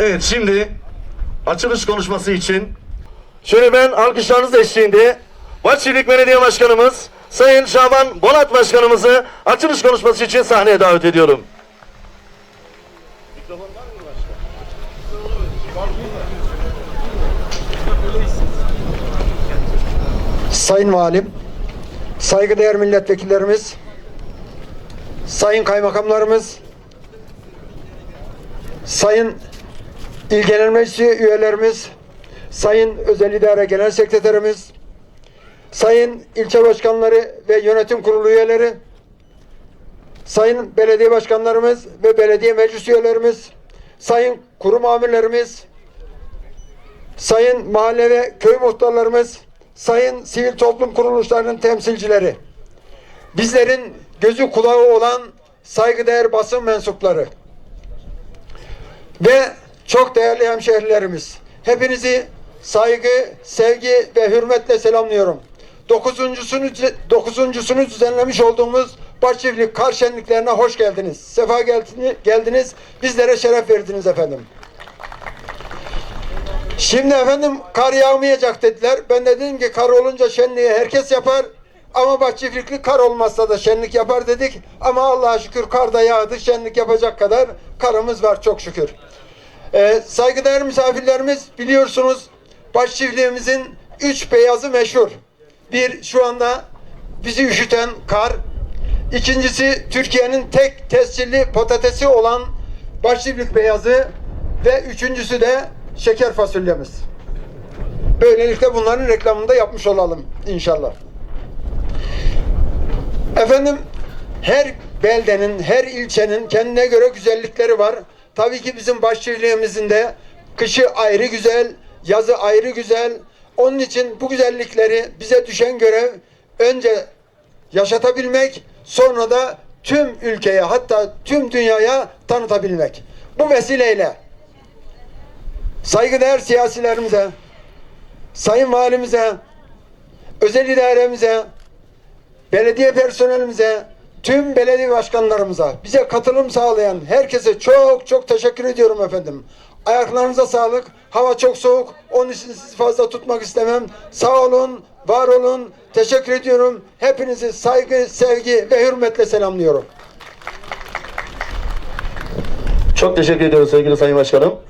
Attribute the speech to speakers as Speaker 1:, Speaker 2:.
Speaker 1: Evet şimdi açılış konuşması için şöyle ben alkışlarınız eşliğinde Bahçelik Belediye Başkanımız Sayın Şaban Bolat Başkanımızı açılış konuşması için sahneye davet ediyorum.
Speaker 2: Sayın Valim, saygıdeğer milletvekillerimiz, sayın kaymakamlarımız, sayın İl Genel Meclisi üyelerimiz, sayın Özel İdare Genel Sekreterimiz, sayın ilçe başkanları ve yönetim kurulu üyeleri, sayın belediye başkanlarımız ve belediye meclis üyelerimiz, sayın kurum amirlerimiz, sayın mahalle ve köy muhtarlarımız, sayın sivil toplum kuruluşlarının temsilcileri, bizlerin gözü kulağı olan saygıdeğer basın mensupları ve çok değerli hemşehrilerimiz, hepinizi saygı, sevgi ve hürmetle selamlıyorum. Dokuzuncusunu, dokuzuncusunu düzenlemiş olduğumuz Bahçelik Kar Şenliklerine hoş geldiniz. Sefa geldiniz. Bizlere şeref verdiniz efendim. Şimdi efendim kar yağmayacak dediler. Ben de dedim ki kar olunca şenliği herkes yapar. Ama Bahçelikli kar olmazsa da şenlik yapar dedik. Ama Allah'a şükür kar da yağdı. Şenlik yapacak kadar karımız var çok şükür. Ee, saygıdeğer misafirlerimiz biliyorsunuz Başçiftliğimizin üç beyazı meşhur. Bir şu anda bizi üşüten kar. İkincisi Türkiye'nin tek tescilli patatesi olan Başçiftlik beyazı. Ve üçüncüsü de şeker fasulyemiz. Böylelikle bunların reklamını da yapmış olalım inşallah. Efendim her beldenin, her ilçenin kendine göre güzellikleri var. Tabii ki bizim başçiliğimizin de kışı ayrı güzel, yazı ayrı güzel. Onun için bu güzellikleri bize düşen görev önce yaşatabilmek, sonra da tüm ülkeye hatta tüm dünyaya tanıtabilmek. Bu vesileyle saygıdeğer siyasilerimize, sayın valimize, özel idaremize, belediye personelimize, tüm belediye başkanlarımıza, bize katılım sağlayan herkese çok çok teşekkür ediyorum efendim. Ayaklarınıza sağlık. Hava çok soğuk. Onun için sizi fazla tutmak istemem. Sağ olun, var olun. Teşekkür ediyorum. Hepinizi saygı, sevgi ve hürmetle selamlıyorum.
Speaker 1: Çok teşekkür ediyoruz sevgili Sayın Başkanım.